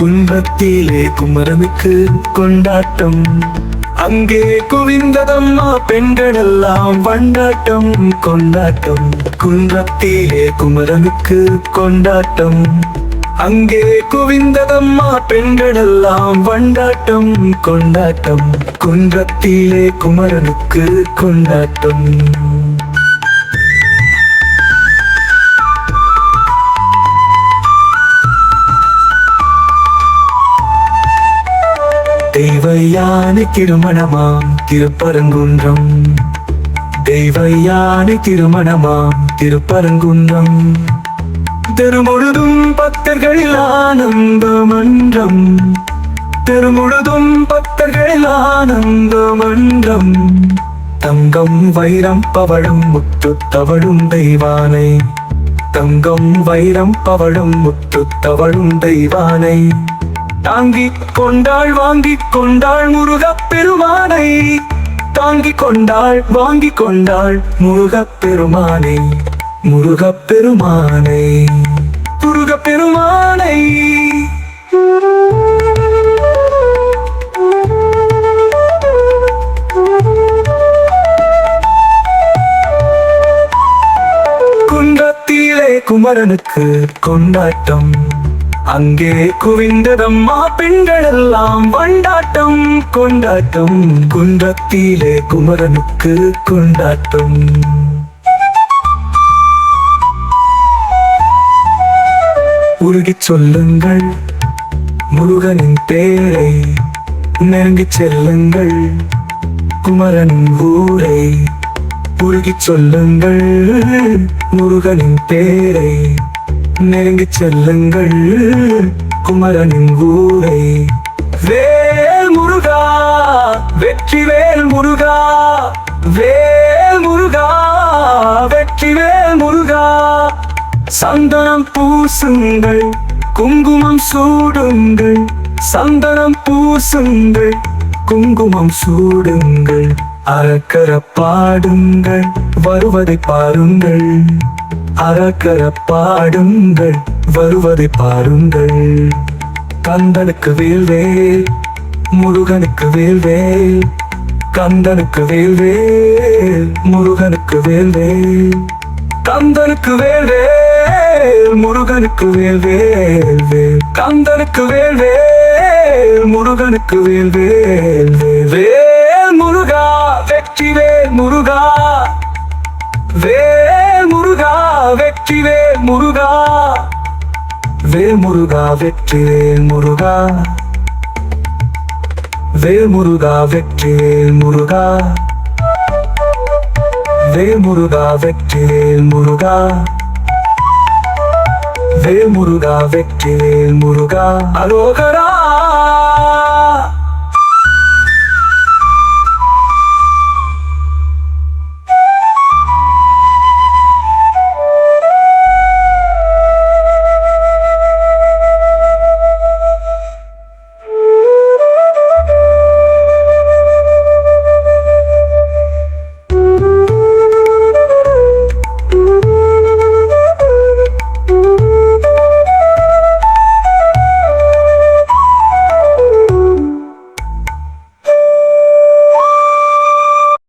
குன்றத்திலே குமரனுக்கு கொண்டாட்டம். அங்கே குவிந்ததம்மா பெண்களெல்லாம் வண்டாட்டம் கொண்டாட்டம். குன்றத்திலே குமரனுக்கு கொண்டாட்டம். அங்கே குவிந்ததம்மா பெண்களெல்லாம் வண்டாட்டம் கொண்டாட்டம். குன்றத்திலே குமரனுக்கு கொண்டாட்டம். தெய்வையானை திருமணமாம் திருப்பரங்குன்றம். தெய்வையானை திருமணமாம் திருப்பரங்குன்றம். தெருமுழுதும் பக்தர்களில் ஆனந்த மன்றம் தெருமுழுதும் பக்தர்களில் ஆனந்த மன்றம் தங்கம் வைரம் பவழும் முத்து தவழும் தெய்வானை. தங்கம் வைரம் பவழும் முத்து தவழும் தெய்வானை. தாங்கிக் கொண்டாள் வாங்கிக் கொண்டாள் முருகப் பெருமானை. தாங்கிக் கொண்டாள் வாங்கிக் கொண்டாள் முருகப் பெருமானை. முருகப் பெருமானை. முருகப் பெருமானை. குன்றத்திலே குமரனுக்கு கொண்டாட்டம். அங்கே குவிந்ததம்மா பெண்களெல்லாம் வண்டாட்டம் கொண்டாட்டம். குன்றத்திலே குமரனுக்கு கொண்டாட்டம். உருகி சொல்லுங்கள் முருகனின் பேரை நெருங்கி செல்லுங்கள் குமரன் ஊரை. உருகி சொல்லுங்கள் முருகனின் பேரை நெருங்கி செல்லுங்கள் குமரனின் ஊரை. வேல் முருகா வெற்றி வேல் முருகா. வேல் முருகா வெற்றி வேல் முருகா. சந்தனம் பூசுங்கள் குங்குமம் சூடுங்கள். சந்தனம் பூசுங்கள் குங்குமம் சூடுங்கள். அறக்கர பாடுங்கள் வருவதை பாருங்கள். அறக்கர பாடுங்கள் வருவதை பாருங்கள். கந்தனுக்கு வேல்வேல் முருகனுக்கு வேல்வேல் கந்தனுக்கு வேல்வேல் முருகனுக்கு வேல்வேல் கந்தனுக்கு வேல்வேல் முருகனுக்கு வேல்வேல் வேல் கந்தனுக்கு வேல்வேல் முருகனுக்கு வேல்வேல் வேல் முருகா வெற்றி வேல் முருகா. வேல் வெற்றி வேல் முருகா. வேல் முருகா வெற்றி வேல் முருகா. வேல் முருகா வெற்றி வேல் முருகா. வேல் முருகா வெற்றி வேல் முருகா. வேல் முருகா வெற்றி வேல் முருகா. அரோகரா.